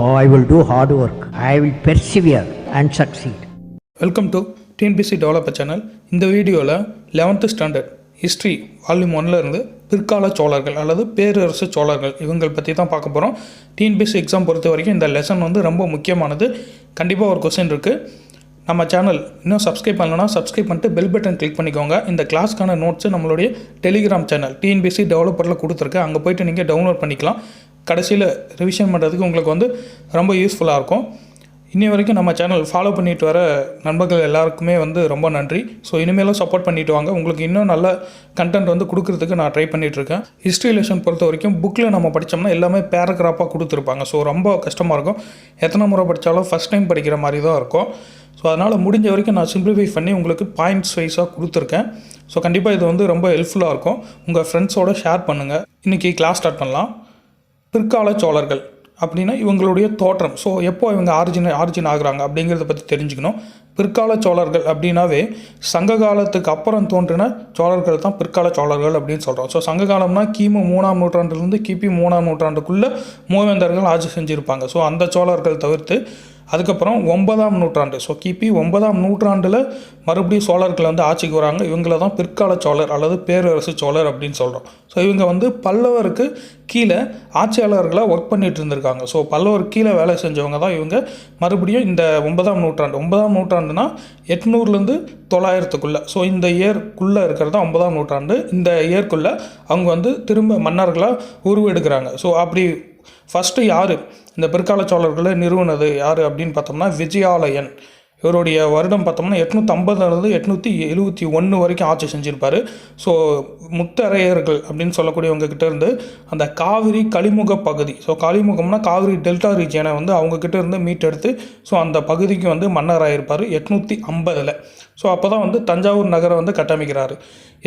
I will do hard work I will persevere and succeed welcome to TNPSC developer channel இந்த வீடியோவில் eleventh standard history volume ஒன்லேருந்து பிற்கால சோழர்கள் அல்லது பேரரசு சோழர்கள் இவங்கள் பற்றி தான் பார்க்க போகிறோம் டிஎன்பிசி எக்ஸாம் பொறுத்த வரைக்கும் இந்த லெசன் வந்து ரொம்ப முக்கியமானது. கண்டிப்பாக ஒரு கொஸ்டின் இருக்குது நம்ம சேனல் இன்னும் சப்ஸ்கிரைப் பண்ணலன்னா சப்ஸ்கிரைப் பண்ணிட்டு பெல் பட்டன் கிளிக் பண்ணிக்கோங்க. இந்த கிளாஸ்க்கான நோட்ஸு நம்மளுடைய டெலிகிராம் சேனல் டிஎன்பிசி டெவலப்பரில் கொடுத்துருக்கு. அங்கே போயிட்டு நீங்கள் டவுன்லோட் பண்ணிக்கலாம். கடைசியில் ரிவிஷன் பண்ணுறதுக்கு உங்களுக்கு வந்து ரொம்ப யூஸ்ஃபுல்லாக இருக்கும். இன்னி வரைக்கும் நம்ம சேனல் ஃபாலோ பண்ணிட்டு வர நண்பர்கள் எல்லாருக்குமே வந்து ரொம்ப நன்றி. ஸோ இனிமேலும் சப்போர்ட் பண்ணிட்டு வாங்க. உங்களுக்கு இன்னும் நல்ல கண்டென்ட் வந்து கொடுக்குறதுக்கு நான் ட்ரை பண்ணிகிட்ருக்கேன் இருக்கேன். ஹிஸ்ட்ரி லெசன் பொறுத்த வரைக்கும் புக்கில் நம்ம படித்தோம்னா எல்லாமே பேராகிராஃபாக கொடுத்துருப்பாங்க. ஸோ ரொம்ப கஷ்டமாக இருக்கும். எத்தனை முறை படித்தாலும் ஃபஸ்ட் டைம் படிக்கிற மாதிரி தான் இருக்கும். ஸோ அதனால் முடிஞ்ச வரைக்கும் நான் சிம்பிளிஃபை பண்ணி உங்களுக்கு பாயிண்ட்ஸ் வைஸாக கொடுத்துருக்கேன். ஸோ கண்டிப்பாக இது வந்து ரொம்ப ஹெல்ப்ஃபுல்லாக இருக்கும். உங்கள் ஃப்ரெண்ட்ஸோட ஷேர் பண்ணுங்கள் இன்றைக்கி கிளாஸ் ஸ்டார்ட் பண்ணலாம். பிற்கால சோழர்கள் அப்படின்னா இவங்களுடைய தோற்றம். ஸோ எப்போ இவங்க ஆரிஜின் ஆரிஜின் ஆகுறாங்க அப்படிங்கிறத பற்றி தெரிஞ்சுக்கணும். பிற்கால சோழர்கள் அப்படின்னாவே சங்க காலத்துக்கு அப்புறம் தோன்றின சோழர்கள் தான் பிற்கால சோழர்கள் அப்படின்னு சொல்கிறோம் ஸோ சங்க காலம்னா கிமு மூணாம் நூற்றாண்டுலேருந்து கிபி மூணாம் நூற்றாண்டுக்குள்ளே மூவேந்தர்கள் ஆட்சி செஞ்சுருப்பாங்க. ஸோ அந்த சோழர்கள் தவிர்த்து அதுக்கப்புறம் ஒன்பதாம் நூற்றாண்டு. ஸோ கிபி ஒன்பதாம் நூற்றாண்டில் மறுபடியும் சோழர்கள் வந்து ஆட்சிக்கு வராங்க. இவங்கள தான் பிற்கால சோழர் அல்லது பேரரசு சோழர் அப்படின்னு சொல்கிறோம் ஸோ இவங்க வந்து பல்லவருக்கு கீழே ஆட்சியாளர்களாக ஒர்க் பண்ணிட்டு இருந்திருக்காங்க. ஸோ பல்லவர் கீழே வேலை செஞ்சவங்க தான் இவங்க. மறுபடியும் இந்த ஒன்பதாம் நூற்றாண்டு. ஒன்பதாம் நூற்றாண்டுனா எட்நூறுலேருந்து தொள்ளாயிரத்துக்குள்ளே. ஸோ இந்த இயர்க்குள்ளே இருக்கிறது தான் ஒன்பதாம் நூற்றாண்டு. இந்த இயர்க்குள்ளே அவங்க வந்து திரும்ப மன்னர்களாக உருவெடுக்கிறாங்க. ஸோ அப்படி ஃபஸ்ட்டு யார்? இந்த பிற்கால சோழர்களை நிறுவனது யார் அப்படின்னு பார்த்தோம்னா விஜயாலயன். இவருடைய வருடம் பார்த்தோம்னா எட்நூற்றம்பதுலேருந்து எட்நூற்றி எழுபத்தி ஒன்று வரைக்கும் ஆட்சி செஞ்சுருப்பார். ஸோ முத்தரையர்கள் அப்படின்னு சொல்லக்கூடியவங்ககிட்ட இருந்து அந்த காவிரி கலிமுக பகுதி. ஸோ கலிமுகம்னா காவிரி டெல்டா ரீஜியனை வந்து அவங்கக்கிட்ட இருந்து மீட்டெடுத்து ஸோ அந்த பகுதிக்கு வந்து மன்னராயிருப்பார் எட்நூற்றி ஐம்பதில் ஸோ அப்போ தான் வந்து தஞ்சாவூர் நகரை வந்து கட்டமைக்கிறாரு.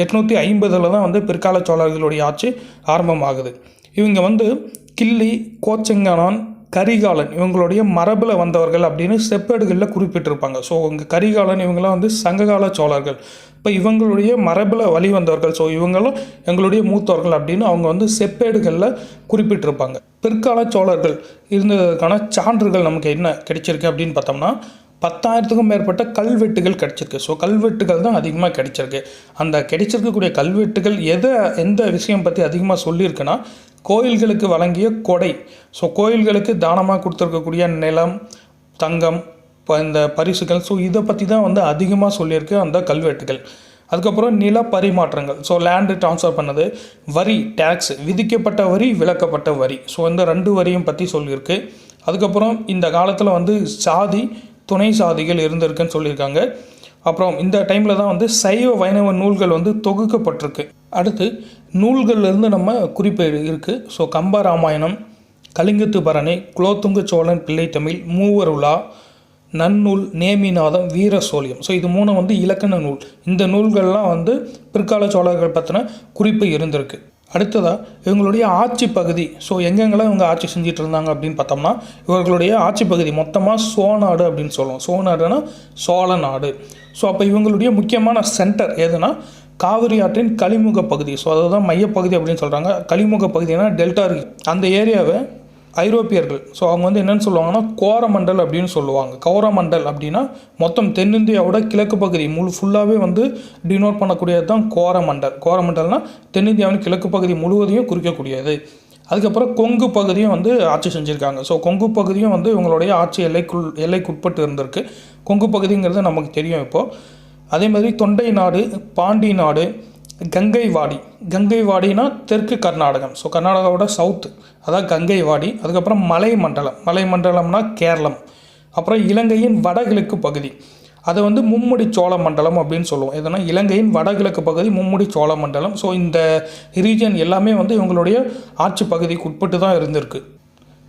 எட்நூற்றி ஐம்பதில் தான் வந்து பிற்கால சோழர்களுடைய ஆட்சி ஆரம்பமாகுது. இவங்க வந்து கிள்ளி கோச்செங்கனான் கரிகாலன் இவங்களுடைய மரபில் வந்தவர்கள் அப்படின்னு செப்பேடுகளில் குறிப்பிட்டிருப்பாங்க. ஸோ இங்கே கரிகாலன் இவங்களாம் வந்து சங்ககால சோழர்கள். இப்போ இவங்களுடைய மரபில் வழி வந்தவர்கள். ஸோ இவங்களும் எங்களுடைய மூத்தவர்கள் அப்படின்னு அவங்க வந்து செப்பேடுகளில் குறிப்பிட்டிருப்பாங்க. பிற்கால சோழர்கள் இருந்ததுக்கான சான்றுகள் நமக்கு என்ன கிடைச்சிருக்கு அப்படின்னு பார்த்தோம்னா பத்தாயிரத்துக்கும் மேற்பட்ட கல்வெட்டுகள் கிடைச்சிருக்கு. ஸோ கல்வெட்டுகள் தான் அதிகமாக கிடைச்சிருக்கு. அந்த கிடைச்சிருக்கக்கூடிய கல்வெட்டுகள் எதை எந்த விஷயம் பற்றி அதிகமாக சொல்லியிருக்குன்னா கோயில்களுக்கு வழங்கிய கொடை. ஸோ கோயில்களுக்கு தானமாக கொடுத்துருக்கக்கூடிய நிலம் தங்கம் இப்போ இந்த பரிசுகள். ஸோ இதை பற்றி தான் வந்து அதிகமாக சொல்லியிருக்கு அந்த கல்வெட்டுகள். அதுக்கப்புறம் நில பரிமாற்றங்கள். ஸோ லேண்டு ட்ரான்ஸ்ஃபர் பண்ணது. வரி டேக்ஸ் விதிக்கப்பட்ட வரி விலக்கப்பட்ட வரி. ஸோ இந்த ரெண்டு வரியும் பற்றி சொல்லியிருக்கு. அதுக்கப்புறம் இந்த காலத்தில் வந்து சாதி துணை சாதிகள் இருந்திருக்குன்னு சொல்லியிருக்காங்க. அப்புறம் இந்த டைமில் தான் வந்து சைவ வைணவ நூல்கள் வந்து தொகுக்கப்பட்டிருக்கு. அடுத்து நூல்கள்லேருந்து நம்ம குறிப்பு இருக்குது ஸோ கம்ப ராமாயணம் கலிங்கத்து பரணி குலோத்துங்க சோழன் பிள்ளைத்தமிழ் மூவருலா நன்னூல் நேமிநாதம் வீர சோழியம். ஸோ இது மூணு வந்து இலக்கண நூல். இந்த நூல்கள்லாம் வந்து பிற்கால சோழர்கள் பற்றின குறிப்பு இருந்திருக்கு. அடுத்ததாக இவங்களுடைய ஆட்சி பகுதி. ஸோ எங்கெங்கெல்லாம் இவங்க ஆட்சி செஞ்சுட்டு இருந்தாங்க அப்படின்னு பார்த்தோம்னா இவர்களுடைய ஆட்சி பகுதி மொத்தமாக சோநாடு அப்படின்னு சொல்லுவோம். சோநாடுனா சோழ நாடு. ஸோ அப்போ இவங்களுடைய முக்கியமான சென்டர் எதுனா காவிரி ஆற்றின் கலிமுக பகுதி. ஸோ அதுதான் மையப்பகுதி அப்படின்னு சொல்கிறாங்க கலிமுக பகுதினா டெல்டா இருக்கு அந்த ஏரியாவை ஐரோப்பியர்கள் ஸோ அவங்க வந்து என்னென்னு சொல்லுவாங்கன்னா கோரமண்டல் அப்படின்னு சொல்லுவாங்க. கோரமண்டல் அப்படின்னா மொத்தம் தென்னிந்தியாவோட கிழக்கு பகுதி. முழு ஃபுல்லாகவே வந்து டினோட் பண்ணக்கூடியது தான் கோரமண்டல். கோரமண்டல்னா தென்னிந்தியாவின் கிழக்கு பகுதி முழுவதையும் குறிக்கக்கூடியது. அதுக்கப்புறம் கொங்கு பகுதியும் வந்து ஆட்சி செஞ்சுருக்காங்க. ஸோ கொங்கு பகுதியும் வந்து இவங்களுடைய ஆட்சி எல்லைக்குள் எல்லைக்குட்பட்டு இருந்திருக்கு. கொங்கு பகுதிங்கிறது நமக்கு தெரியும் இப்போது அதே மாதிரி தொண்டை நாடு பாண்டி நாடு கங்கை வாடி கங்கை வாடினா தெற்கு கர்நாடகம். ஸோ கர்நாடகாவோட சவுத் அதான் கங்கை வாடி அதுக்கப்புறம் மலை மண்டலம் மலை மண்டலம்னா கேரளம். அப்புறம் இலங்கையின் வடகிழக்கு பகுதி. அதை வந்து மும்முடி சோழ மண்டலம் அப்படின்னு சொல்லுவோம். எதுனா இலங்கையின் வடகிழக்கு பகுதி மும்முடி சோழ மண்டலம் ஸோ இந்த ரீஜன் எல்லாமே வந்து இவங்களுடைய ஆட்சி பகுதிக்கு உட்பட்டு தான் இருந்திருக்கு.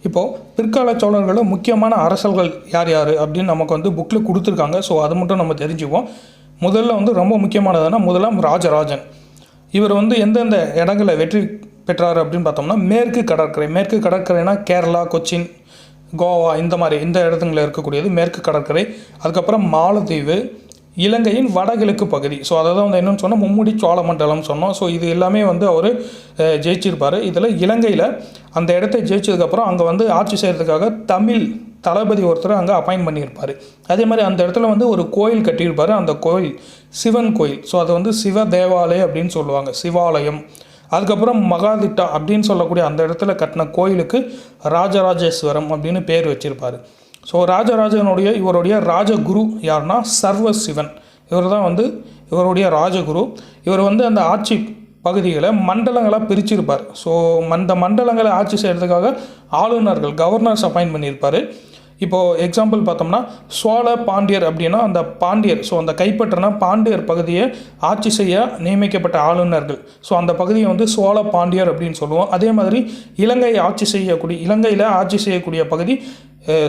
இப்போது பிற்கால சோழர்களில் முக்கியமான அரசர்கள் யார் யார் அப்படின்னு நமக்கு வந்து புக்கில் கொடுத்துருக்காங்க. ஸோ அது மட்டும் நம்ம தெரிஞ்சுக்குவோம். முதல்ல வந்து ரொம்ப முக்கியமானதுன்னா முதலாம் ராஜராஜன். இவர் வந்து எந்தெந்த இடங்களை வெற்றி பெற்றார் அப்படின்னு பார்த்தோம்னா மேற்கு கடற்கரை மேற்கு கடற்கரைனா கேரளா கொச்சின் கோவா இந்த மாதிரி இந்த இடத்துங்களில் இருக்கக்கூடியது மேற்கு கடற்கரை. அதுக்கப்புறம் மாலத்தீவு இலங்கையின் வடகிழக்கு பகுதி. ஸோ அதை தான் வந்து என்னென்னு சொன்னால் மும்முடி சோழமண்டலம் சொன்னோம். ஸோ இது எல்லாமே வந்து அவர் ஜெயிச்சிருப்பார். இதில் இலங்கையில் அந்த இடத்த ஜெயிச்சதுக்கப்புறம் அங்கே வந்து ஆட்சி செய்கிறதுக்காக தமிழ் தளபதி ஒருத்தர் அங்கே அப்பாயின்ட் பண்ணியிருப்பார். அதே மாதிரி அந்த இடத்துல வந்து ஒரு கோயில் கட்டியிருப்பார். அந்த கோயில் சிவன் கோயில். ஸோ அதை வந்து சிவ தேவாலயம் அப்படின்னு சொல்லுவாங்க. சிவாலயம். அதுக்கப்புறம் மகாதிட்டா அப்படின்னு சொல்லக்கூடிய அந்த இடத்துல கட்டின கோயிலுக்கு ராஜராஜேஸ்வரம் அப்படின்னு பேர் வச்சுருப்பார். ஸோ ராஜராஜனுடைய இவருடைய ராஜகுரு யாருன்னா சர்வ சிவன் இவர் தான் வந்து இவருடைய ராஜகுரு. இவர் வந்து அந்த ஆட்சி பகுதிகளை மண்டலங்களாக பிரிச்சிருப்பார். ஸோ அந்த மண்டலங்களை ஆட்சி செய்கிறதுக்காக ஆளுநர்கள் கவர்னர்ஸ் அப்பாயின்ட் பண்ணியிருப்பார். இப்போது எக்ஸாம்பிள் பார்த்தோம்னா சோழ பாண்டியர் அப்படின்னா அந்த பாண்டியர் ஸோ அந்த கைப்பற்றின பாண்டியர் பகுதியை ஆட்சி செய்ய நியமிக்கப்பட்ட ஆளுநர்கள். ஸோ அந்த பகுதியை வந்து சோழ பாண்டியர் அப்படின்னு சொல்லுவோம். அதே மாதிரி இலங்கை ஆட்சி செய்யக்கூடிய இலங்கையில் ஆட்சி செய்யக்கூடிய பகுதி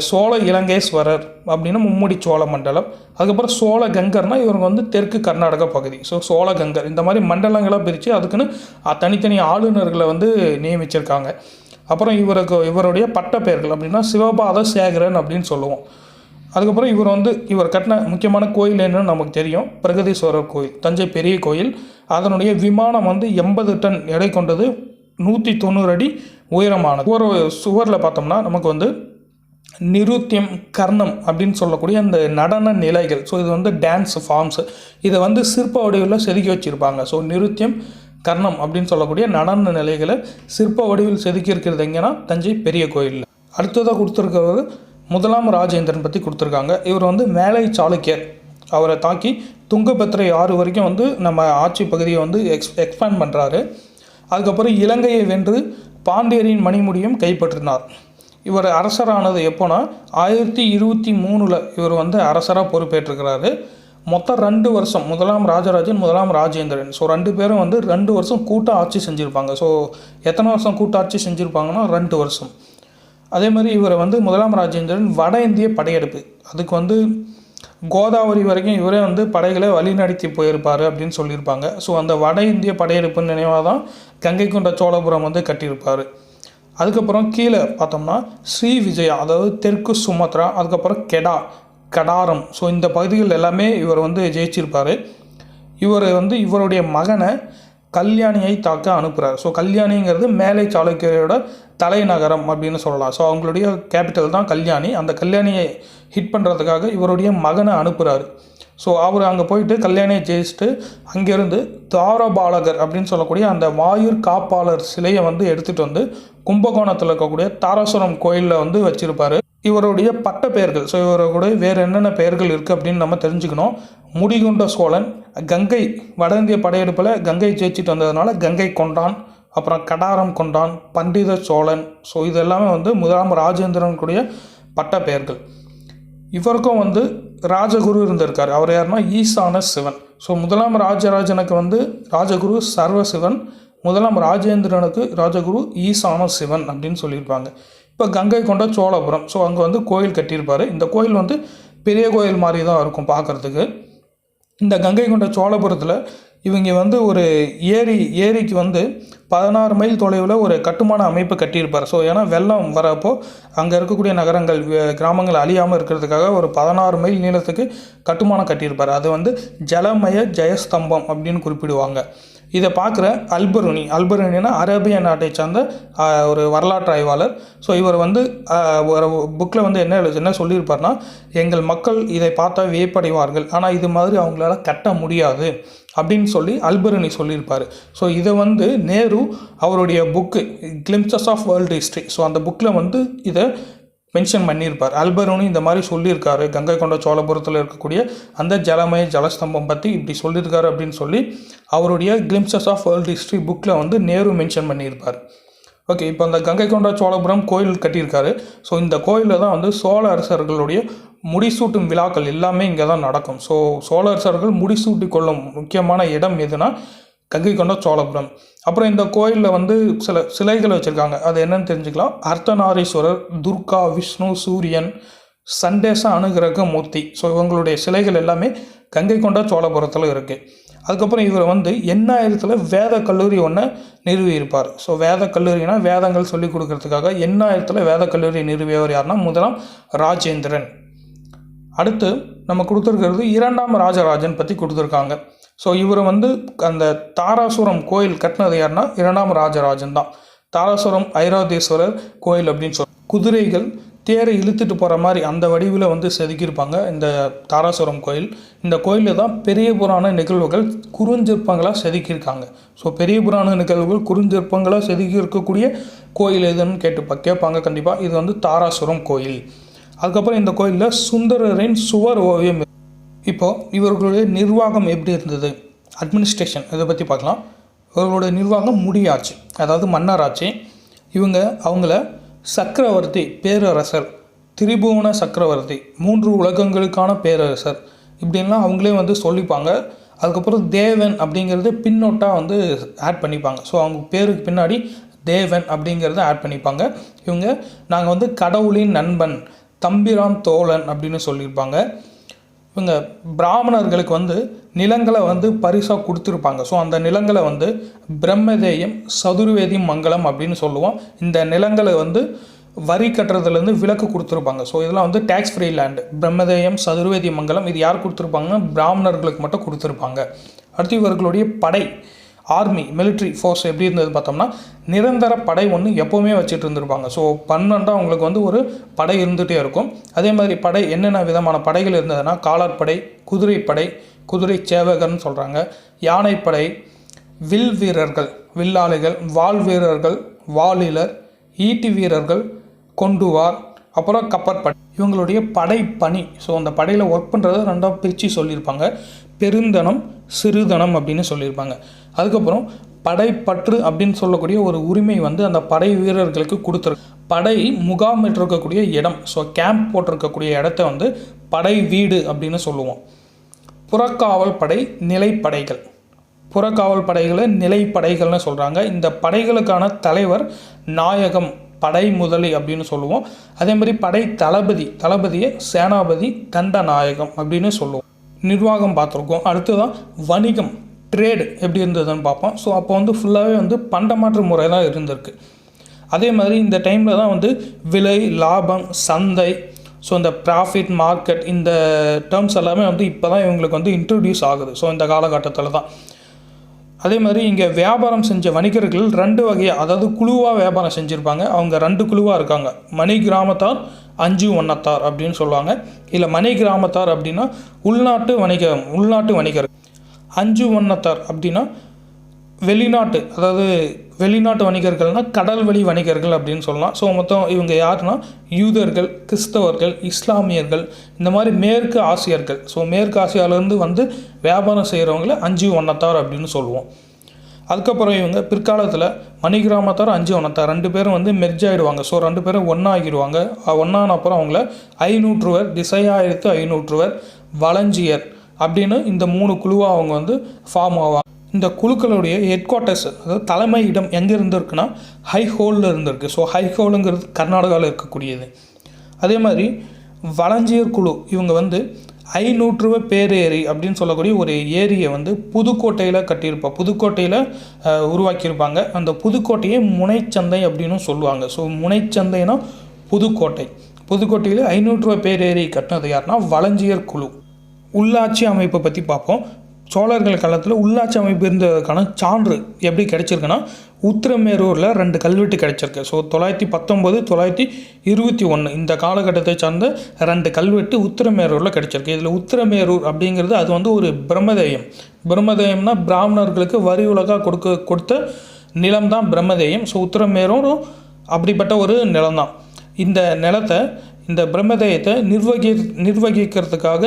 சோழ இலங்கேஸ்வரர் அப்படின்னா மும்முடி சோழ மண்டலம். அதுக்கப்புறம் சோழ கங்கர்னால் இவங்க வந்து தெற்கு கர்நாடக பகுதி. ஸோ சோழ கங்கர். இந்த மாதிரி மண்டலங்களாக பிரித்து அதுக்குன்னு தனித்தனி ஆளுநர்களை வந்து நியமிச்சிருக்காங்க. அப்புறம் இவருக்கு இவருடைய பட்டப்பெயர்கள் அப்படின்னா சிவபாத சேகரன் அப்படின்னு சொல்லுவோம். அதுக்கப்புறம் இவர் வந்து இவர் கட்டின முக்கியமான கோயில் என்னன்னு நமக்கு தெரியும். பிரகதீஸ்வரர் கோயில் தஞ்சை பெரிய கோயில். அதனுடைய விமானம் வந்து எண்பது டன் எடை கொண்டது. நூற்றி தொண்ணூறு அடி உயரமானது. ஒரு சுவரில் பார்த்தோம்னா நமக்கு வந்து நிருத்தியம் கர்ணம் அப்படின்னு சொல்லக்கூடிய அந்த நடன நிலைகள். ஸோ இது வந்து டான்ஸ் ஃபார்ம்ஸு இதை வந்து சிற்ப வடிவில் செதுக்கி வச்சுருப்பாங்க. ஸோ நிருத்தியம் கர்ணம் அப்படின்னு சொல்லக்கூடிய நடன நிலைகளை சிற்ப வடிவில் செதுக்கி இருக்கிறது எங்கன்னா தஞ்சை பெரிய கோயிலில். அடுத்ததாக கொடுத்துருக்கிறது முதலாம் ராஜேந்திரன் பற்றி கொடுத்துருக்காங்க. இவர் வந்து மேலை சாளுக்கியர். அவரை தாக்கி துங்கபத்திரை ஆறு வரைக்கும் வந்து நம்ம ஆட்சி பகுதியை வந்து எக்ஸ் எக்ஸ்பேண்ட் பண்ணுறாரு அதுக்கப்புறம் இலங்கையை வென்று பாண்டியரின் மணிமுடியும் கைப்பற்றினார். இவர் அரசரானது எப்போனா ஆயிரத்தி இருபத்தி மூணில் இவர் வந்து அரசராக பொறுப்பேற்றுக்கிறாரு மொத்தம் ரெண்டு வருஷம் முதலாம் ராஜராஜன் முதலாம் ராஜேந்திரன். ஸோ ரெண்டு பேரும் வந்து ரெண்டு வருஷம் கூட்ட ஆட்சி செஞ்சுருப்பாங்க. ஸோ எத்தனை வருஷம் கூட்ட ஆட்சி செஞ்சுருப்பாங்கன்னா ரெண்டு வருஷம். அதே மாதிரி இவரை வந்து முதலாம் ராஜேந்திரன் வட இந்திய படையெடுப்பு. அதுக்கு வந்து கோதாவரி வரைக்கும் இவரே வந்து படைகளை வழிநடத்தி போயிருப்பார் அப்படின்னு சொல்லியிருப்பாங்க. ஸோ அந்த வட இந்திய படையெடுப்பு நினைவாக தான் கங்கை கொண்ட சோழபுரம் வந்து கட்டியிருப்பார். அதுக்கப்புறம் கீழே பார்த்தோம்னா ஸ்ரீ விஜயா அதாவது தெற்கு சுமத்ரா அதுக்கப்புறம் கெடா கடாரம். ஸோ இந்த பகுதிகள் எல்லாமே இவர் வந்து ஜெயிச்சிருப்பார். இவர் வந்து இவருடைய மகனை கல்யாணியை தாக்க அனுப்புகிறார் ஸோ கல்யாணிங்கிறது மேலை சாளுக்கியரோட தலைநகரம் அப்படின்னு சொல்லலாம். ஸோ அவங்களுடைய கேபிட்டல் தான் கல்யாணி. அந்த கல்யாணியை ஹிட் பண்ணுறதுக்காக இவருடைய மகனை அனுப்புகிறாரு ஸோ அவர் அங்கே போயிட்டு கல்யாணியை ஜெயிச்சுட்டு அங்கேருந்து தாரபாலகர் அப்படின்னு சொல்லக்கூடிய அந்த வாயுர் காப்பாளர் சிலையை வந்து எடுத்துகிட்டு வந்து கும்பகோணத்தில் இருக்கக்கூடிய தாராசுரம் கோயிலில் வந்து வச்சுருப்பார். இவருடைய பட்ட பெயர்கள் ஸோ இவருடைய வேறு என்னென்ன பெயர்கள் இருக்குது அப்படின்னு நம்ம தெரிஞ்சுக்கணும். முடிகுண்ட சோழன் கங்கை வட இந்திய படையெடுப்பில் கங்கை ஜெயிச்சிட்டு வந்ததுனால கங்கை கொண்டான் அப்புறம் கடாரம் கொண்டான் பண்டித சோழன் ஸோ இதெல்லாமே வந்து முதலாம் ராஜேந்திரனுக்குடைய பட்ட பெயர்கள். இவருக்கும் வந்து ராஜகுரு இருந்திருக்கார். அவர் யாருன்னா ஈசான சிவன். ஸோ முதலாம் ராஜராஜனுக்கு வந்து ராஜகுரு சர்வ சிவன். முதலாம் ராஜேந்திரனுக்கு ராஜகுரு ஈசான சிவன் அப்படின்னு சொல்லியிருப்பாங்க. இப்போ கங்கை கொண்ட சோழபுரம். ஸோ அங்கே வந்து கோயில் கட்டியிருப்பார். இந்த கோயில் வந்து பெரிய கோயில் மாதிரி தான் இருக்கும் பார்க்குறதுக்கு. இந்த கங்கை கொண்ட சோழபுரத்தில் இவங்க வந்து ஒரு ஏரி ஏரிக்கு வந்து பதினாறு மைல் தொலைவில் ஒரு கட்டுமான அமைப்பு கட்டியிருப்பார். ஸோ ஏன்னா வெள்ளம் வரப்போ அங்கே இருக்கக்கூடிய நகரங்கள் கிராமங்கள் அழியாமல் இருக்கிறதுக்காக ஒரு பதினாறு மைல் நீளத்துக்கு கட்டுமானம் கட்டியிருப்பார். அது வந்து ஜலமய ஜெயஸ்தம்பம் அப்படின்னு குறிப்பிடுவாங்க. இதை பார்க்குற அல்பருனி அல்பருனினா அரேபிய நாட்டை சார்ந்த ஒரு வரலாற்று ஆய்வாளர். ஸோ இவர் வந்து ஒரு புக்கில் வந்து என்ன என்ன சொல்லியிருப்பார்னா எங்கள் மக்கள் இதை பார்த்தா வியப்படைவார்கள். ஆனால் இது மாதிரி அவங்களால கட்ட முடியாது. அப்படின்னு சொல்லி அல்பருனி சொல்லியிருப்பார். ஸோ இதை வந்து நேரு அவருடைய book glimpses of world history so அந்த புக்கில் வந்து இதை மென்ஷன் பண்ணியிருப்பார். அல்பருனி இந்த மாதிரி சொல்லியிருக்காரு. கங்கை கொண்ட சோழபுரத்தில் இருக்கக்கூடிய அந்த ஜலமய ஜலஸ்தம்பம் பற்றி இப்படி சொல்லியிருக்காரு அப்படின்னு சொல்லி அவருடைய கிளிம்சஸ் ஆஃப் வேர்ல்டு ஹிஸ்ட்ரி புக்கில் வந்து நேரு மென்ஷன் பண்ணியிருப்பார். ஓகே இப்போ அந்த கங்கை கொண்ட சோழபுரம் கோயில் கட்டியிருக்காரு. ஸோ இந்த கோயிலில் தான் வந்து சோழ அரசர்களுடைய முடிசூட்டும் விழாக்கள் எல்லாமே இங்கே தான் நடக்கும். ஸோ சோழ அரசர்கள் முடிசூட்டி கொள்ளும் முக்கியமான இடம் எதுனா கங்கை கொண்ட சோழபுரம். அப்புறம் இந்த கோயிலில் வந்து சில சிலைகள் வச்சுருக்காங்க. அது என்னன்னு தெரிஞ்சுக்கலாம். அர்த்தநாரீஸ்வரர் துர்கா விஷ்ணு சூரியன் சண்டேச அனுகிரக மூர்த்தி. ஸோ இவங்களுடைய சிலைகள் எல்லாமே கங்கை கொண்ட சோழபுரத்தில் இருக்குது அதுக்கப்புறம் இவர் வந்து எண்ணாயிரத்தில் வேத கல்லூரி ஒன்று நிறுவியிருப்பார். ஸோ வேத கல்லூரினா வேதங்கள் சொல்லிக் கொடுக்கறதுக்காக எண்ணாயிரத்தில் வேத கல்லூரி நிறுவியவர் யாருன்னா முதலாம் ராஜேந்திரன். அடுத்து நம்ம கொடுத்துருக்கிறது இரண்டாம் ராஜராஜன் பற்றி கொடுத்துருக்காங்க. ஸோ இவர் வந்து அந்த தாராசுரம் கோயில் கட்டினது யாருன்னா இரண்டாம் ராஜராஜன் தான். தாராசுரம் ஐராதேஸ்வரர் கோயில் அப்படின்னு சொல்லி குதிரைகள் தேரை இழுத்துட்டு போகிற மாதிரி அந்த வடிவில் வந்து செதுக்கியிருப்பாங்க இந்த தாராசுரம் கோயில். இந்த கோயிலில் தான் பெரிய புராண நிகழ்வுகள் குறுஞ்சிற்பங்களாக செதுக்கியிருக்காங்க. ஸோ பெரிய புராண நிகழ்வுகள் குறுஞ்சிற்பங்களாக செதுக்கி இருக்கக்கூடிய கோயில் எதுன்னு கேட்டு கேட்பாங்க கண்டிப்பாக இது வந்து தாராசுரம் கோயில். அதுக்கப்புறம் இந்த கோயிலில் சுந்தரரின் சுவர் ஓவியம். இப்போது இவர்களுடைய நிர்வாகம் எப்படி இருந்தது? அட்மினிஸ்ட்ரேஷன் இதை பற்றி பார்க்கலாம். இவர்களுடைய நிர்வாகம் முடியாச்சு. அதாவது மன்னராட்சி. இவங்க அவங்கள சக்கரவர்த்தி பேரரசர் திரிபுவன சக்கரவர்த்தி மூன்று உலகங்களுக்கான பேரரசர். இப்படின்லாம் அவங்களே வந்து சொல்லிப்பாங்க. அதுக்கப்புறம் தேவன் அப்படிங்கிறது பின்னோட்டாக வந்து ஆட் பண்ணிப்பாங்க. ஸோ அவங்க பேருக்கு பின்னாடி தேவன் அப்படிங்கிறத ஆட் பண்ணிப்பாங்க. இவங்க நாங்கள் வந்து கடவுளின் நண்பன் தம்பிரான் தோழன் அப்படின்னு சொல்லியிருப்பாங்க. இவங்க பிராமணர்களுக்கு வந்து நிலங்களை வந்து பரிசாக கொடுத்துருப்பாங்க. ஸோ அந்த நிலங்களை வந்து பிரம்மதேயம் சதுர்வேதி மங்கலம் அப்படின்னு சொல்லுவோம். இந்த நிலங்களை வந்து வரி கட்டுறதுலேருந்து விலக்கு கொடுத்துருப்பாங்க. ஸோ இதெல்லாம் வந்து டேக்ஸ் ஃப்ரீ லேண்டு பிரம்மதேயம் சதுர்வேதி மங்கலம் இது யார் கொடுத்துருப்பாங்கன்னா பிராமணர்களுக்கு மட்டும் கொடுத்துருப்பாங்க. அடுத்து இவர்களுடைய படை. ஆர்மி மிலிட்ரி ஃபோர்ஸ் எப்படி இருந்தது பார்த்தோம்னா நிரந்தர படை ஒன்று எப்போவுமே வச்சுட்டு இருந்திருப்பாங்க. ஸோ பன்னெண்டாக அவங்களுக்கு வந்து ஒரு படை இருந்துகிட்டே இருக்கும். அதே மாதிரி படை என்னென்ன விதமான படைகள் இருந்ததுன்னா காலாட்படை குதிரைப்படை குதிரை சேவகர்னு சொல்கிறாங்க யானைப்படை வில் வீரர்கள் வில்லாளிகள் வாள் வீரர்கள் வாளிலர் ஈட்டி வீரர்கள் கொண்டுவார் அப்புறம் கப்பற்படை இவங்களுடைய படை பணி. ஸோ அந்த படையில் ஒர்க் பண்ணுறத ரெண்டாக பிரித்து சொல்லியிருப்பாங்க. பெருந்தனம் சிறுதனம் அப்படின்னு சொல்லியிருப்பாங்க. அதுக்கப்புறம் படைப்பற்று அப்படின்னு சொல்லக்கூடிய ஒரு உரிமை வந்து அந்த படை வீரர்களுக்கு கொடுத்துரு படை முகாமிட்டிருக்கக்கூடிய இடம் ஸோ கேம்ப் போட்டிருக்கக்கூடிய இடத்த வந்து படை வீடு அப்படின்னு சொல்லுவோம். புறக்காவல் படை நிலைப்படைகள். புறக்காவல் படைகளை நிலைப்படைகள்னு சொல்கிறாங்க இந்த படைகளுக்கான தலைவர் நாயகம் படை முதலி அப்படின்னு சொல்லுவோம். அதே மாதிரி படை தளபதி தளபதியை சேனாபதி தண்டநாயகம் அப்படின்னு சொல்லுவோம். நிர்வாகம் பார்த்துருக்கோம். அடுத்ததான் வணிகம். ட்ரேடு எப்படி இருந்ததுன்னு பார்ப்போம். ஸோ அப்போ வந்து ஃபுல்லாகவே வந்து பண்டமாற்று முறை தான் இருந்திருக்கு. அதே மாதிரி இந்த டைமில் தான் வந்து விலை லாபம் சந்தை ஸோ இந்த ப்ராஃபிட் மார்க்கெட் இந்த டேர்ம்ஸ் எல்லாமே வந்து இப்போ தான் இவங்களுக்கு வந்து இன்ட்ரடியூஸ் ஆகுது. ஸோ இந்த காலகட்டத்தில் தான். அதே மாதிரி இங்கே வியாபாரம் செஞ்ச வணிகர்கள் ரெண்டு வகையாக அதாவது குழுவாக வியாபாரம் செஞ்சுருப்பாங்க. அவங்க ரெண்டு குழுவாக இருக்காங்க. மணி கிராமத்தார் அஞ்சு ஒன்னத்தார் அப்படின்னு சொல்லுவாங்க. இல்லை மணி கிராமத்தார் அப்படின்னா உள்நாட்டு வணிகம் உள்நாட்டு வணிகர் அஞ்சு ஒன்னத்தார் அப்படின்னா வெளிநாட்டு அதாவது வெளிநாட்டு வணிகர்கள்னால் கடல் வழி வணிகர்கள் அப்படின்னு சொல்லலாம். ஸோ மொத்தம் இவங்க யாருன்னா யூதர்கள் கிறிஸ்தவர்கள் இஸ்லாமியர்கள் இந்த மாதிரி மேற்கு ஆசியர்கள். ஸோ மேற்கு ஆசியாவிலேருந்து வந்து வியாபாரம் செய்கிறவங்கள அஞ்சு ஒன்னத்தார் அப்படின்னு சொல்லுவோம். அதுக்கப்புறம் இவங்க பிற்காலத்தில் மணிகிராமத்தார் அஞ்சு ஒன்னத்தார் ரெண்டு பேரும் வந்து மெர்ஜ் ஆகிடுவாங்க ஸோ ரெண்டு பேரும் ஒன்றாகிடுவாங்க ஒன்றான அப்புறம் அவங்கள ஐநூற்றுவர் திசையாயிரத்து ஐநூற்றுவர் வளஞ்சியர் அப்படின்னு இந்த மூணு குழுவாக அவங்க வந்து ஃபார்ம் ஆவாங்க இந்த குழுக்களுடைய ஹெட் குவார்ட்டர்ஸ் அதாவது தலைமை இடம் எங்கே இருந்திருக்குன்னா ஹைஹோலில் இருந்திருக்கு. ஸோ ஹைஹோலுங்கிறது கர்நாடகாவில் இருக்கக்கூடியது. அதே மாதிரி வளஞ்சியர் குழு இவங்க வந்து ஐநூற்றுவ பேரேரி அப்படின்னு சொல்லக்கூடிய ஒரு ஏரியை வந்து புதுக்கோட்டையில் கட்டியிருப்பா புதுக்கோட்டையில் உருவாக்கியிருப்பாங்க. அந்த புதுக்கோட்டையை முனைச்சந்தை அப்படின்னு சொல்லுவாங்க. ஸோ முனைச்சந்தைனா புதுக்கோட்டை. புதுக்கோட்டையில் ஐநூற்றுவ பேரேரி கட்டினது யாருன்னா வளஞ்சியர் குழு. உள்ளாட்சி அமைப்பை பற்றி பார்ப்போம். சோழர்கள் காலத்தில் உள்ளாட்சி அமைப்பு இருந்ததுக்கான சான்று எப்படி கிடச்சிருக்குன்னா உத்திரமேரூரில் ரெண்டு கல்வெட்டு கிடச்சிருக்கு. ஸோ தொள்ளாயிரத்தி பத்தொம்போது தொள்ளாயிரத்தி இருபத்தி ஒன்று இந்த காலகட்டத்தை சார்ந்த ரெண்டு கல்வெட்டு உத்திரமேரூரில் கிடைச்சிருக்கு. இதில் உத்திரமேரூர் அப்படிங்கிறது அது வந்து ஒரு பிரம்மதேயம். பிரம்மதேயம்னா பிராமணர்களுக்கு வரி உலகாக கொடுக்க கொடுத்த நிலம் தான் பிரம்மதேயம். ஸோ உத்திரமேரூரும் அப்படிப்பட்ட ஒரு நிலம்தான். இந்த நிலத்தை இந்த பிரம்மதேயத்தை நிர்வகி நிர்வகிக்கிறதுக்காக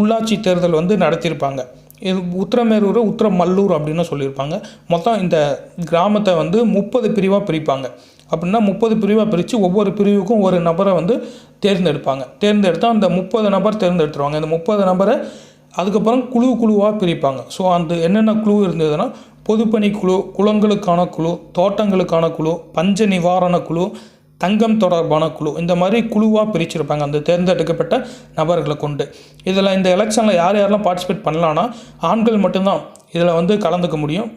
உள்ளாட்சி தேர்தல் வந்து நடத்தியிருப்பாங்க. இது உத்தரமேரூர் உத்திரமல்லூர் அப்படின்னு சொல்லியிருப்பாங்க. மொத்தம் இந்த கிராமத்தை வந்து முப்பது பிரிவாக பிரிப்பாங்க. அப்படின்னா முப்பது பிரிவாக பிரித்து ஒவ்வொரு பிரிவுக்கும் ஒரு நபரை வந்து தேர்ந்தெடுப்பாங்க. தேர்ந்தெடுத்து அந்த முப்பது நபர் தேர்ந்தெடுத்துருவாங்க. இந்த முப்பது நபரை அதுக்கப்புறம் குழு குழுவாக பிரிப்பாங்க. ஸோ அந்த என்னென்ன குழு இருந்ததுன்னா பொதுப்பணி குழு குளங்களுக்கான குழு தோட்டங்களுக்கான குழு பஞ்ச நிவாரண குழு தங்கம் தொடர்பான குழு. இந்த மாதிரி குழுவாக பிரிச்சிருப்பாங்க. அந்த தேர்ந்தெடுக்கப்பட்ட நபர்களை கொண்டு. இதில் இந்த எலெக்ஷனில் யார் யாரெல்லாம் பார்ட்டிசிபேட் பண்ணலான்னா ஆண்கள் மட்டும்தான் இதில் வந்து கலந்துக்க முடியும்.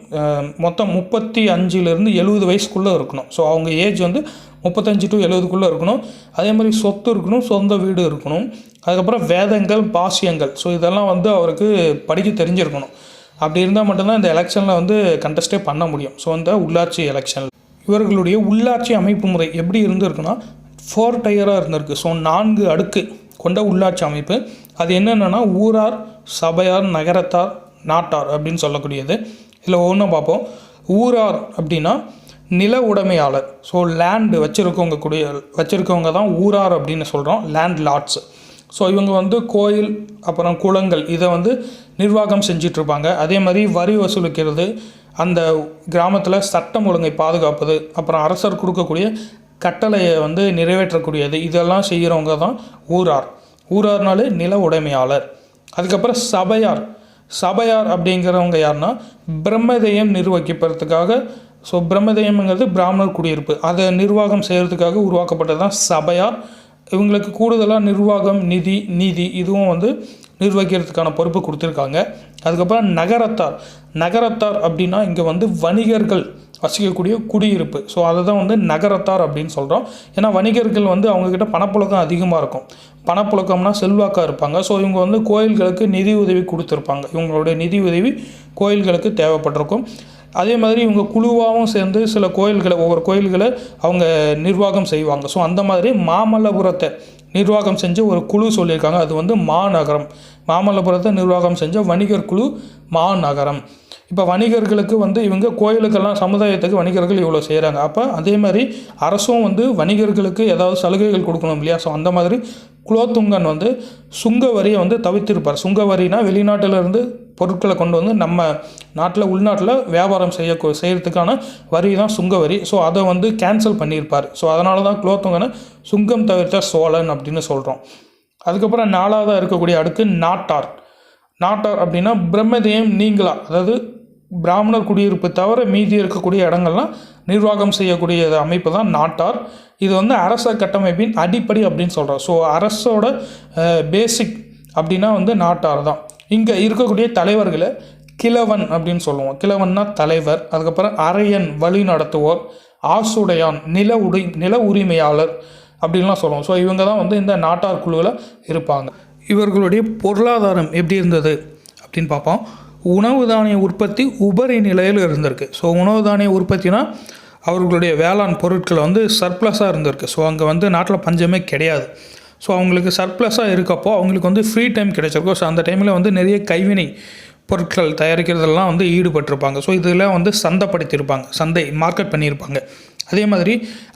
மொத்தம் முப்பத்தி அஞ்சுலேருந்து எழுபது வயசுக்குள்ளே இருக்கணும். ஸோ அவங்க ஏஜ் வந்து முப்பத்தஞ்சு டு எழுபதுக்குள்ளே இருக்கணும். அதே மாதிரி சொத்து இருக்கணும் சொந்த வீடு இருக்கணும். அதுக்கப்புறம் வேதங்கள் பாசியங்கள் ஸோ இதெல்லாம் வந்து அவருக்கு படிக்க தெரிஞ்சிருக்கணும். அப்படி இருந்தால் மட்டும்தான் இந்த எலெக்ஷனில் வந்து கண்டெஸ்டே பண்ண முடியும். ஸோ இந்த உள்ளாட்சி எலெக்ஷனில் இவர்களுடைய உள்ளாட்சி அமைப்பு முறை எப்படி இருந்திருக்குன்னா ஃபோர் டயராக இருந்திருக்கு. ஸோ நான்கு அடுக்கு கொண்ட உள்ளாட்சி அமைப்பு. அது என்னென்னா ஊரார் சபையார் நகரத்தார் நாட்டார் அப்படின்னு சொல்லக்கூடியது. இதில் ஒவ்வொன்றும் பார்ப்போம். ஊரார் அப்படின்னா நில உடைமையாளர். ஸோ லேண்டு வச்சுருக்கவங்க கூடிய வச்சுருக்கவங்க தான் ஊரார் அப்படின்னு சொல்கிறோம் லேண்ட் லாட்ஸ் ஸோ இவங்க வந்து கோயில் அப்புறம் குளங்கள் இதை வந்து நிர்வாகம் செஞ்சிட்ருப்பாங்க அதே மாதிரி வரி வசூலிக்கிறது அந்த கிராமத்தில் சட்டம் ஒழுங்கை பாதுகாப்பது அப்புறம் அரசர் கொடுக்கக்கூடிய கட்டளையை வந்து நிறைவேற்றக்கூடியது. இதெல்லாம் செய்கிறவங்க தான் ஊரார். ஊரார்னாலே நில உடைமையாளர். அதுக்கப்புறம் சபையார். சபையார் அப்படிங்கிறவங்க யாருன்னா பிரம்மதயம் நிர்வகிப்பதற்காக ஸோ பிரம்மதயம்ங்கிறது பிராமணர் குடியிருப்பு. அதை நிர்வாகம் செய்கிறதுக்காக உருவாக்கப்பட்டது தான் சபையார். இவங்களுக்கு கூடுதலாக நிர்வாகம் நிதி நீதி இதுவும் வந்து நிர்வகிக்கிறதுக்கான பொறுப்பு கொடுத்துருக்காங்க. அதுக்கப்புறம் நகரத்தார். நகரத்தார் அப்படின்னா இங்கே வந்து வணிகர்கள் வசிக்கக்கூடிய குடியிருப்பு. ஸோ அதை தான் வந்து நகரத்தார் அப்படின்னு சொல்கிறோம் ஏன்னா வணிகர்கள் வந்து அவங்கக்கிட்ட பணப்புழக்கம் அதிகமாக இருக்கும். பணப்புழக்கம்னா செல்வாக்காக இருப்பாங்க. ஸோ இவங்க வந்து கோயில்களுக்கு நிதி உதவி கொடுத்துருப்பாங்க. இவங்களுடைய நிதி உதவி கோயில்களுக்கு தேவைப்பட்டிருக்கும். அதே மாதிரி இவங்க குழுவாகவும் சேர்ந்து சில கோயில்களை ஒவ்வொரு கோயில்களை அவங்க நிர்வாகம் செய்வாங்க. ஸோ அந்த மாதிரி மாமல்லபுரத்தை நிர்வாகம் செஞ்ச ஒரு குழு சொல்லியிருக்காங்க. அது வந்து மாநகரம். மாமல்லபுரத்தை நிர்வாகம் செஞ்ச வணிகர் குழு மாநகரம். இப்போ வணிகர்களுக்கு வந்து இவங்க கோயிலுக்கெல்லாம் சமுதாயத்துக்கு வணிகர்கள் இவ்வளோ செய்கிறாங்க அப்போ அதே மாதிரி அரசும் வந்து வணிகர்களுக்கு ஏதாவது சலுகைகள் கொடுக்கணும் இல்லையா? ஸோ அந்த மாதிரி குலோத்துங்கன் வந்து சுங்க வரியை வந்து தவிர்த்திருப்பார். சுங்க வரினா வெளிநாட்டிலிருந்து பொருட்களை கொண்டு வந்து நம்ம நாட்டில் உள்நாட்டில் வியாபாரம் செய்ய செய்கிறதுக்கான வரி தான் சுங்க வரி. ஸோ அதை வந்து கேன்சல் பண்ணியிருப்பார். ஸோ அதனால தான் குலோத்துங்கனை சுங்கம் தவிர்த்த சோழன் அப்படின்னு சொல்கிறோம் அதுக்கப்புறம் நாலாவதாக இருக்கக்கூடிய அடுக்கு நாட்டார். நாட்டார் அப்படின்னா பிரம்மதேயம் நீங்களா அதாவது பிராமணர் குடியிருப்பு தவிர மீதி இருக்கக்கூடிய இடங்கள்லாம் நிர்வாகம் செய்யக்கூடிய அமைப்பு தான் நாட்டார். இது வந்து அரச கட்டமைப்பின் அடிப்படை அப்படின்னு சொல்கிறோம் ஸோ அரசோட பேசிக் அப்படின்னா வந்து நாட்டார் தான். இங்கே இருக்கக்கூடிய தலைவர்களை கிழவன் அப்படின்னு சொல்லுவோம். கிழவன்னா தலைவர் அதுக்கப்புறம் அரையன் வழி நடத்துவோர் ஆசுடையான் நில உடை நில உரிமையாளர் அப்படின்லாம் சொல்லுவோம். ஸோ இவங்க தான் வந்து இந்த நாட்டார் குழுவில் இருப்பாங்க. இவர்களுடைய பொருளாதாரம் எப்படி இருந்தது அப்படின்னு பார்ப்போம். உணவு தானிய உற்பத்தி உபரி நிலையில் இருந்திருக்கு. ஸோ உணவு தானிய உற்பத்தினா அவர்களுடைய வேளாண் பொருட்கள் வந்து சர்ப்ளஸாக இருந்திருக்கு. ஸோ அங்கே வந்து நாட்டில் பஞ்சமே கிடையாது. ஸோ அவங்களுக்கு சர்ப்ளஸாக இருக்கப்போ அவங்களுக்கு வந்து ஃப்ரீ டைம் கிடைச்சிருக்கும். ஸோ அந்த டைமில் வந்து நிறைய கைவினை பொருட்கள் தயாரிக்கிறதெல்லாம் வந்து ஈடுபட்டிருப்பாங்க. ஸோ இதெல்லாம் வந்து சந்தைப்படுத்தியிருப்பாங்க. சந்தை மார்க்கெட் பண்ணியிருப்பாங்க. அதே மாதிரி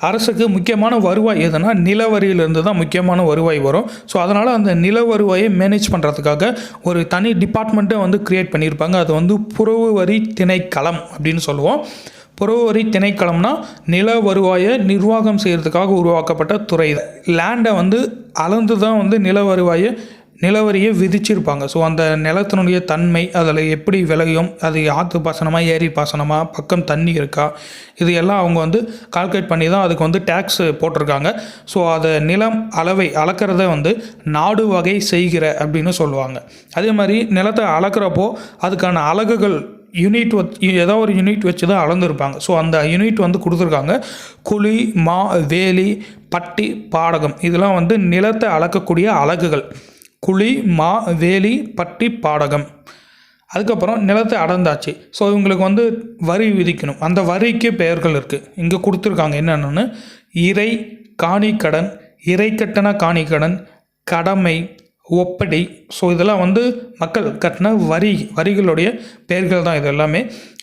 அரசுக்கு முக்கியமான வருவாய் எதுனா நில வரியிலிருந்து தான் முக்கியமான வருவாய் வரும். ஸோ அதனால் அந்த நில வருவாயை மேனேஜ் பண்ணுறதுக்காக ஒரு தனி டிபார்ட்மெண்ட்டை வந்து க்ரியேட் பண்ணியிருப்பாங்க. அது வந்து புறவு வரி திணைக்களம் அப்படின்னு சொல்லுவோம். புறவு திணைக்களம்னா நில வருவாயை நிர்வாகம் செய்கிறதுக்காக உருவாக்கப்பட்ட துறை லேண்டை வந்து அளந்து தான் வந்து நில வருவாயை நிலவரியை விதிச்சிருப்பாங்க. ஸோ அந்த நிலத்தினுடைய தன்மை அதில் எப்படி விளையும் அது ஆற்று பாசனமாக ஏரி பாசனமாக பக்கம் தண்ணி இருக்கா இது எல்லாம் அவங்க வந்து கால்குலேட் பண்ணி தான் அதுக்கு வந்து டேக்ஸ் போட்டிருக்காங்க. ஸோ அதை நிலம் அளவை அளக்கிறத வந்து நாடு வகை செய்கிற அப்படின்னு சொல்லுவாங்க. அதே மாதிரி நிலத்தை அளக்கிறப்போ அதுக்கான அலகுகள் யூனிட் வத் ஏதோ ஒரு யூனிட் வச்சு தான் அளந்துருப்பாங்க. ஸோ அந்த யூனிட் வந்து கொடுத்துருக்காங்க. குழி மா வேலி பட்டி பாடகம். இதெல்லாம் வந்து நிலத்தை அளக்கக்கூடிய அலகுகள். குழி மா வேலி பட்டி பாடகம். அதுக்கப்புறம் நிலத்தை அடர்ந்தாச்சு. ஸோ இவங்களுக்கு வந்து வரி விதிக்கணும். அந்த வரிக்கு பெயர்கள் இருக்குது இங்கே கொடுத்துருக்காங்க என்னென்னு இறை காணிக்கடன் இறைக்கட்டண காணிக்கடன் கடமை ஒப்படை. ஸோ இதெல்லாம் வந்து மக்கள் கட்டின வரி வரிகளுடைய பெயர்கள் தான் இது எல்லாமே.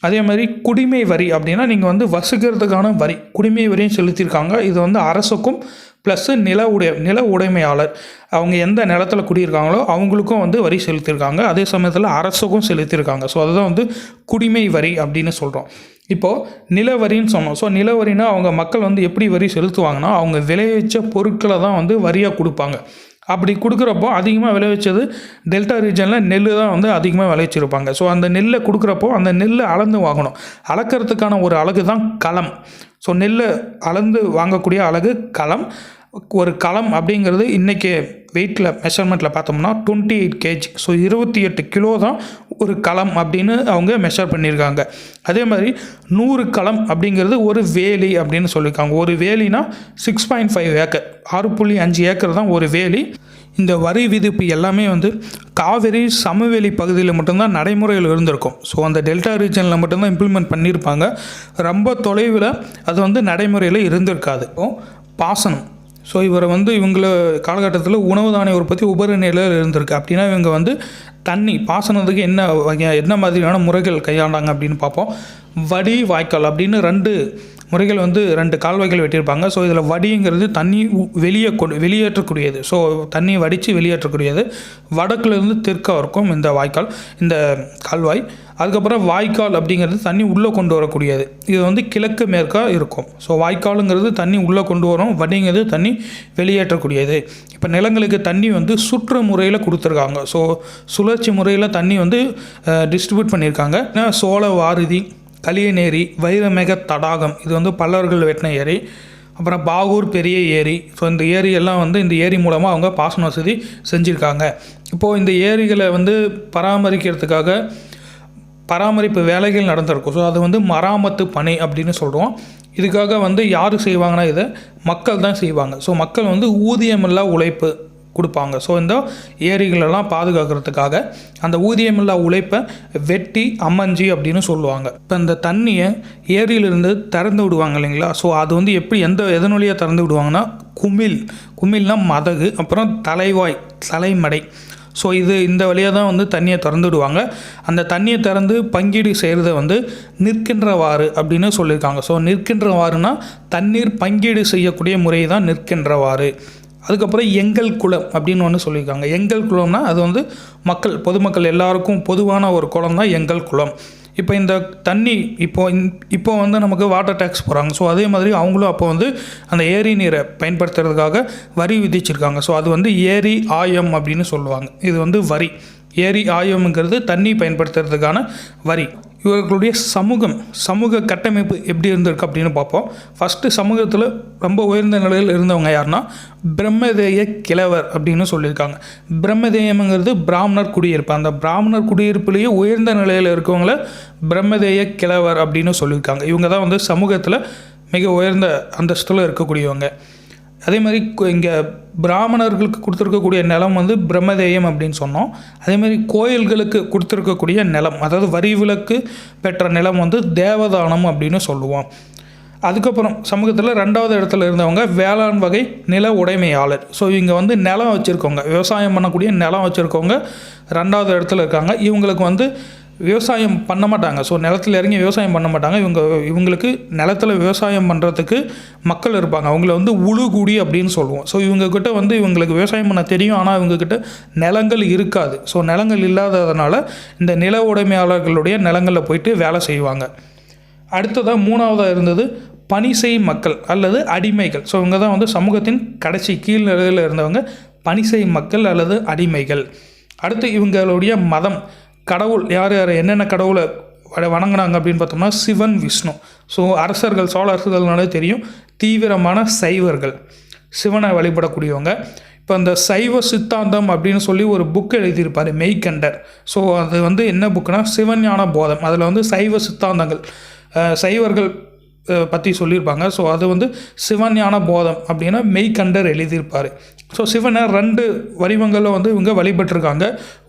அதே மாதிரி குடிமை வரி அப்படின்னா நீங்கள் வந்து வசிக்கிறதுக்கான வரி குடிமை வரியும் செலுத்தியிருக்காங்க. இது வந்து அரசுக்கும் ப்ளஸ்ஸு நில உடைய நில உடைமையாளர். அவங்க எந்த நிலத்தில் குடியிருக்காங்களோ அவங்களுக்கும் வந்து வரி செலுத்தியிருக்காங்க. அதே சமயத்தில் அரசுக்கும் செலுத்தியிருக்காங்க. ஸோ அதுதான் வந்து குடிமை வரி அப்படின்னு சொல்கிறோம் இப்போது நிலவரின்னு சொன்னோம். ஸோ நிலவரினா அவங்க மக்கள் வந்து எப்படி வரி செலுத்துவாங்கன்னா அவங்க விளைவிச்ச பொருட்களை தான் வந்து வரியாக கொடுப்பாங்க. அப்படி கொடுக்குறப்போ அதிகமாக விளைவிச்சது டெல்டா ரீஜனில் நெல் தான் வந்து அதிகமாக விளைவிச்சிருப்பாங்க ஸோ அந்த நெல்லை கொடுக்குறப்போ அந்த நெல்லை அளந்து வாங்கணும். அளக்கிறதுக்கான ஒரு அழகு தான் களம். ஸோ நெல்லை அளந்து வாங்கக்கூடிய அழகு களம். ஒரு களம் அப்படிங்கிறது இன்றைக்கி வெயிட்டில் மெஷர்மெண்ட்டில் பார்த்தோம்னா டுவெண்ட்டி எயிட் கேஜி ஸோ இருபத்தி எட்டு கிலோ தான் ஒரு களம் அப்படின்னு அவங்க மெஷர் பண்ணியிருக்காங்க. அதே மாதிரி நூறு களம் அப்படிங்கிறது ஒரு வேலி அப்படின்னு சொல்லியிருக்காங்க. ஒரு வேலினா சிக்ஸ் பாயிண்ட் ஃபைவ் ஏக்கர். ஆறு புள்ளி அஞ்சு ஏக்கர் தான் ஒரு வேலி. இந்த வரி விதிப்பு எல்லாமே வந்து காவிரி சமவெளி பகுதியில் மட்டும்தான் நடைமுறையில் இருந்திருக்கும். ஸோ அந்த டெல்டா ரீஜனில் மட்டும்தான் இம்ப்ளிமெண்ட் பண்ணியிருப்பாங்க. ரொம்ப தொலைவில் அது வந்து நடைமுறையில் இருந்திருக்காது. பாசனம். ஸோ இவரை வந்து இவங்கள காலகட்டத்தில் உணவு தானிய உற்பத்தி உபரி நிலையில் இருந்திருக்கு. அப்படின்னா இவங்க வந்து தண்ணி பாசனத்துக்கு என்ன வகை என்ன மாதிரியான முறைகள் கையாண்டாங்க அப்படின்னு பார்ப்போம். வடி வாய்க்கால் அப்படின்னு ரெண்டு முறைகள் வந்து ரெண்டு கால்வாய்கள் வெட்டியிருப்பாங்க. ஸோ இதில் வடிங்கிறது தண்ணி வெளியே கொண்டு வெளியேற்றக்கூடியது. ஸோ தண்ணி வடித்து வெளியேற்றக்கூடியது. வடக்குலேருந்து தெற்க இருக்கும் இந்த வாய்க்கால் இந்த கால்வாய். அதுக்கப்புறம் வாய்க்கால் அப்படிங்கிறது தண்ணி உள்ளே கொண்டு வரக்கூடியது. இது வந்து கிழக்கு மேற்காக இருக்கும். ஸோ வாய்க்காலுங்கிறது தண்ணி உள்ளே கொண்டு வரும். வடிங்கிறது தண்ணி வெளியேற்றக்கூடியது. இப்போ நிலங்களுக்கு தண்ணி வந்து சுற்று முறையில் கொடுத்துருக்காங்க. ஸோ சுழற்சி முறையில் தண்ணி வந்து டிஸ்ட்ரிபியூட் பண்ணியிருக்காங்க. ஏன்னா சோழ வாரிதி களியநேரி வைரமேக தடாகம் இது வந்து பல்லவர்கள் வெட்டின ஏரி. அப்புறம் பாகூர் பெரிய ஏரி. ஸோ இந்த ஏரி எல்லாம் வந்து இந்த ஏரி மூலமாக அவங்க பாசன வசதி செஞ்சுருக்காங்க. இப்போது இந்த ஏரிகளை வந்து பராமரிக்கிறதுக்காக பராமரிப்பு வேலைகள் நடந்திருக்கும். ஸோ அது வந்து மராமத்து பணி அப்படின்னு சொல்கிறோம் இதுக்காக வந்து யார் செய்வாங்கன்னா இதை மக்கள் தான் செய்வாங்க. ஸோ மக்கள் வந்து ஊதியமில்லா உழைப்பு கொடுப்பாங்க. ஸோ இந்த ஏரிகளெல்லாம் பாதுகாக்கிறதுக்காக அந்த ஊதியமில்லா உழைப்பை வெட்டி அம்மஞ்சி அப்படின்னு சொல்லுவாங்க. இப்போ இந்த தண்ணியை ஏரியிலிருந்து திறந்து விடுவாங்க இல்லைங்களா? ஸோ அது வந்து எப்படி எந்த எதன் வழியாக திறந்து விடுவாங்கன்னா குமிழ். குமிழ்னா மதகு அப்புறம் தலைவாய் தலைமடை. ஸோ இது இந்த வழியாக தான் வந்து தண்ணியை திறந்து விடுவாங்க. அந்த தண்ணியை திறந்து பங்கீடு செய்கிறத வந்து நிற்கின்றவாறு அப்படின்னு சொல்லியிருக்காங்க. ஸோ நிற்கின்றவாறுனா தண்ணீர் பங்கீடு செய்யக்கூடிய முறை தான் நிற்கின்றவாறு. அதுக்கப்புறம் எங்கள் குளம் அப்படின்னு ஒன்று சொல்லியிருக்காங்க. எங்கள் குளம்னா அது வந்து மக்கள் பொதுமக்கள் எல்லாருக்கும் பொதுவான ஒரு குளம் தான் எங்கள் குளம். இப்போ இந்த தண்ணி இப்போ இந்- இப்போ வந்து நமக்கு வாட்டர் டேக்ஸ் போகிறாங்க ஸோ அதே மாதிரி அவங்களும் அப்போ வந்து அந்த ஏரி நீரை பயன்படுத்துறதுக்காக வரி விதிச்சிருக்காங்க. ஸோ அது வந்து ஏரி ஆயம் அப்படின்னு சொல்லுவாங்க. இது வந்து வரி. ஏரி ஆயம்ங்கிறது தண்ணி பயன்படுத்துறதுக்கான வரி. இவர்களுடைய சமூகம் சமூக கட்டமைப்பு எப்படி இருந்திருக்கு அப்படின்னு பார்ப்போம். ஃபஸ்ட்டு சமூகத்தில் ரொம்ப உயர்ந்த நிலையில் இருந்தவங்க யாருன்னா பிரம்மதேய கிழவர் அப்படின்னு சொல்லியிருக்காங்க. பிரம்மதேயம்ங்கிறது பிராமணர் குடியிருப்பு. அந்த பிராமணர் குடியிருப்புலேயே உயர்ந்த நிலையில் இருக்கவங்கள பிரம்மதேய கிழவர் அப்படின்னு சொல்லியிருக்காங்க. இவங்க தான் வந்து சமூகத்தில் மிக உயர்ந்த அந்தஸ்தில் இருக்கக்கூடியவங்க. அதே மாதிரி இங்கே பிராமணர்களுக்கு கொடுத்துருக்கக்கூடிய நிலம் வந்து பிரம்மதேயம் அப்படின்னு சொன்னோம். அதே மாதிரி கோயில்களுக்கு கொடுத்துருக்கக்கூடிய நிலம் அதாவது வரி விலக்கு பெற்ற நிலம் வந்து தேவதானம் அப்படின்னு சொல்லுவோம். அதுக்கப்புறம் சமூகத்தில் ரெண்டாவது இடத்துல இருந்தவங்க வேளாண் வகை நில உடைமையாளர். ஸோ இவங்க வந்து நிலம் வச்சுருக்கவங்க விவசாயம் பண்ணக்கூடிய நிலம் வச்சுருக்கவங்க ரெண்டாவது இடத்துல இருக்காங்க. இவங்களுக்கு வந்து விவசாயம் பண்ண மாட்டாங்க. ஸோ நிலத்தில் இறங்கி விவசாயம் பண்ண மாட்டாங்க. இவங்க இவங்களுக்கு நிலத்தில் விவசாயம் பண்ணுறதுக்கு மக்கள் இருப்பாங்க. அவங்கள வந்து உழுகுடி அப்படின்னு சொல்லுவோம். ஸோ இவங்கக்கிட்ட வந்து இவங்களுக்கு விவசாயம் பண்ண தெரியும். ஆனால் இவங்கக்கிட்ட நிலங்கள் இருக்காது. ஸோ நிலங்கள் இல்லாததுனால இந்த நில உடைமையாளர்களுடைய நிலங்களில் போயிட்டு வேலை செய்வாங்க. அடுத்ததாக மூணாவதாக இருந்தது பணிசெய் மக்கள் அல்லது அடிமைகள். ஸோ இவங்க தான் வந்து சமூகத்தின் கடைசி கீழ் நிலையில் இருந்தவங்க. பணிசெய் மக்கள் அல்லது அடிமைகள். அடுத்து இவங்களுடைய மதம். கடவுள் யார் யார் என்னென்ன கடவுளை வணங்கினாங்க அப்படின்னு பார்த்தோம்னா சிவன் விஷ்ணு. ஸோ அரசர்கள் சோழ அரசர்கள்னாலே தெரியும் தீவிரமான சைவர்கள். சிவனை வழிபடக்கூடியவங்க. இப்போ அந்த சைவ சித்தாந்தம் அப்படின்னு சொல்லி ஒரு புக் எழுதியிருப்பார் மெய்கண்டர். ஸோ அது வந்து என்ன புக்குனா சிவஞான போதம். அதில் வந்து சைவ சித்தாந்தங்கள். சைவர்கள் பற்றி சொல்லியிருப்பாங்க. ஸோ அது வந்து சிவஞான போதம் அப்படின்னா மெய்கண்டர் எழுதியிருப்பார். ஸோ சிவனை ரெண்டு வடிவங்களில் வந்து இவங்க வழிபட்டிருக்காங்க.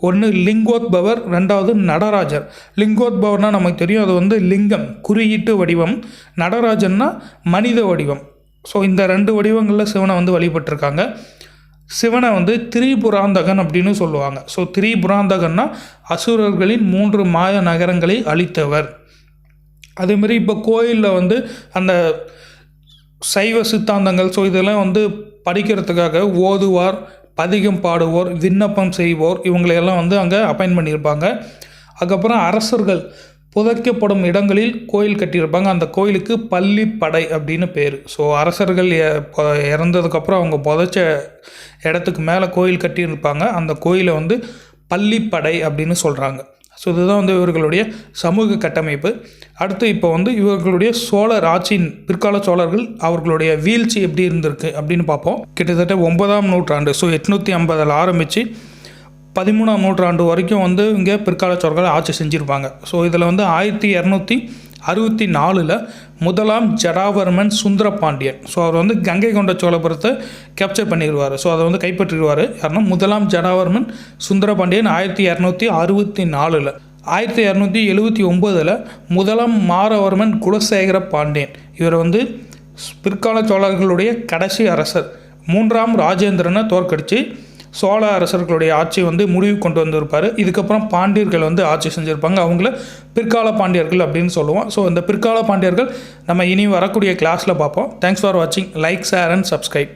ஒன்று லிங்கோத்பவர் ரெண்டாவது நடராஜர். லிங்கோத்பவர்னால் நமக்கு தெரியும் அது வந்து லிங்கம் குறியீட்டு வடிவம். நடராஜன்னா மனித வடிவம். ஸோ இந்த ரெண்டு வடிவங்களில் சிவனை வந்து வழிபட்டிருக்காங்க. சிவனை வந்து திரிபுராந்தகன் அப்படின்னு சொல்லுவாங்க. ஸோ திரிபுராந்தகன்னா அசுரர்களின் மூன்று மாய நகரங்களை அழித்தவர். அதேமாரி இப்போ கோயிலில் வந்து அந்த சைவ சித்தாந்தங்கள் ஸோ இதெல்லாம் வந்து படிக்கிறதுக்காக ஓதுவார் பதிகம் பாடுவோர் விண்ணப்பம் செய்வோர் இவங்களையெல்லாம் வந்து அங்கே அப்பாயின் பண்ணியிருப்பாங்க. அதுக்கப்புறம் அரசர்கள் புதைக்கப்படும் இடங்களில் கோயில் கட்டியிருப்பாங்க. அந்த கோயிலுக்கு பள்ளிப்படை அப்படின்னு பேர். ஸோ அரசர்கள் எ- இறந்ததுக்கப்புறம் அவங்க புதைச்ச இடத்துக்கு மேலே கோயில் கட்டியிருப்பாங்க. அந்த கோயிலை வந்து பள்ளிப்படை அப்படின்னு சொல்கிறாங்க ஸோ இதுதான் வந்து இவர்களுடைய சமூக கட்டமைப்பு. அடுத்து இப்போ வந்து இவர்களுடைய சோழர் ஆட்சியின் பிற்கால சோழர்கள் அவர்களுடைய வீழ்ச்சி எப்படி இருந்திருக்கு அப்படின்னு பார்ப்போம். கிட்டத்தட்ட ஒன்பதாம் நூற்றாண்டு ஸோ எட்நூற்றி ஐம்பதில் ஆரம்பித்து பதிமூணாம் நூற்றாண்டு வரைக்கும் வந்து இங்கே பிற்கால சோழர்கள் ஆட்சி செஞ்சுருப்பாங்க. ஸோ இதில் வந்து ஆயிரத்தி இரநூத்தி அறுபத்தி நாலில் முதலாம் ஜடாவர்மன் சுந்தரபாண்டியன். ஸோ அவர் வந்து கங்கை கொண்ட சோழபுரத்தை கேப்சர் பண்ணிடுவார் ஸோ அதை வந்து கைப்பற்றிடுவார் யாருன்னா முதலாம் ஜடாவர்மன் சுந்தரபாண்டியன் ஆயிரத்தி இரநூத்தி அறுபத்தி நாலில். ஆயிரத்தி இரநூத்தி எழுபத்தி ஒம்போதில் முதலாம் மாரவர்மன் குலசேகர பாண்டியன். இவர் வந்து பிற்கால சோழர்களுடைய கடைசி அரசர் மூன்றாம் ராஜேந்திரனை தோற்கடித்து சோழ அரசர்களுடைய ஆட்சி வந்து முடிவு கொண்டு வந்திருப்பார். இதுக்கப்புறம் பாண்டியர்கள் வந்து ஆட்சி செஞ்சுருப்பாங்க. அவங்கள பிற்கால பாண்டியர்கள் அப்படின்னு சொல்லுவோம். ஸோ இந்த பிற்கால பாண்டியர்கள் நம்ம இனி வரக்கூடிய கிளாஸில் பார்ப்போம். தேங்க்ஸ் ஃபார் வாட்சிங் லைக் ஷேர் அண்ட் சப்ஸ்கிரைப்